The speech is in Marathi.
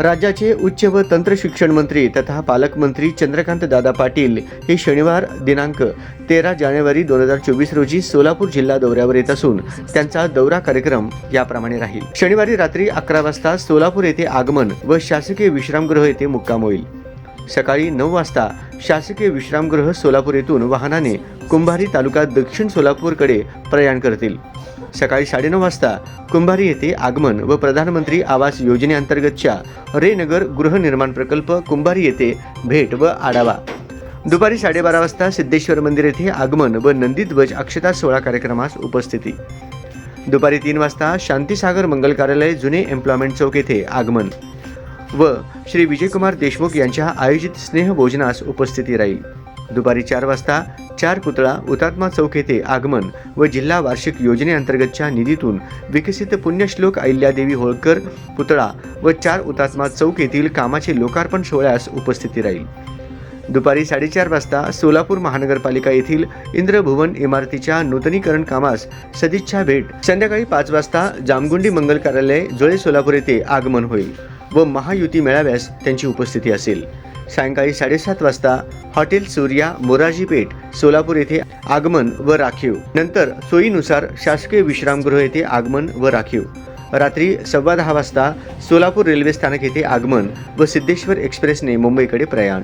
राज्याचे उच्च व तंत्र शिक्षण मंत्री तथा पालकमंत्री चंद्रकांत दादा पाटील हे शनिवार दिनांक तेरा जानेवारी दोन हजार चोवीस रोजी सोलापूर जिल्हा दौऱ्यावर येत असून त्यांचा दौरा कार्यक्रम याप्रमाणे राहील. शनिवारी रात्री अकरा वाजता सोलापूर येथे आगमन व शासकीय विश्रामगृह येथे मुक्काम होईल. सकाळी नऊ वाजता शासकीय विश्रामगृह सोलापूर येथून वाहनाने कुंभारी तालुका दक्षिण सोलापूरकडे प्रयाण करतील. सकाळी साडेनऊ वाजता कुंभारी येथे आगमन व प्रधानमंत्री आवास योजनेअंतर्गतच्या रेनगर गृहनिर्माण प्रकल्प कुंभारी येथे भेट व आढावा. दुपारी साडेबारा वाजता सिद्धेश्वर मंदिर येथे आगमन व नंदीध्वज अक्षता सोहळा कार्यक्रमास उपस्थिती. दुपारी तीन वाजता शांतीसागर मंगल कार्यालय जुने एम्प्लॉयमेंट चौक येथे आगमन व श्री विजयकुमार देशमुख यांच्या आयोजित स्नेहभोजनास उपस्थिती राहील. दुपारी चार वाजता चार पुतळा हुतात्मा चौक येथे आगमन व जिल्हा वार्षिक योजनेअंतर्गतच्या निधीतून विकसित पुण्यश्लोक अहिल्यादेवी होळकर पुतळा व चार हुतात्मा चौक येथील कामाचे लोकार्पण सोहळ्यास उपस्थिती राहील. दुपारी साडेचार वाजता सोलापूर महानगरपालिका येथील इंद्रभुवन इमारतीच्या नूतनीकरण कामास सदिच्छा भेट. संध्याकाळी पाच वाजता जामगुंडी मंगल कार्यालय जुळे सोलापूर येथे आगमन होईल व महायुती मेळाव्यास त्यांची उपस्थिती असेल. सायंकाळी साडेसात वाजता हॉटेल सूर्या मोराजी पेठ सोलापूर येथे आगमन व राखीव. नंतर सोयीनुसार शासकीय विश्रामगृह येथे आगमन व राखीव. रात्री सव्वा दहा वाजता सोलापूर रेल्वे स्थानक येथे आगमन व सिद्धेश्वर एक्सप्रेसने मुंबईकडे प्रयाण.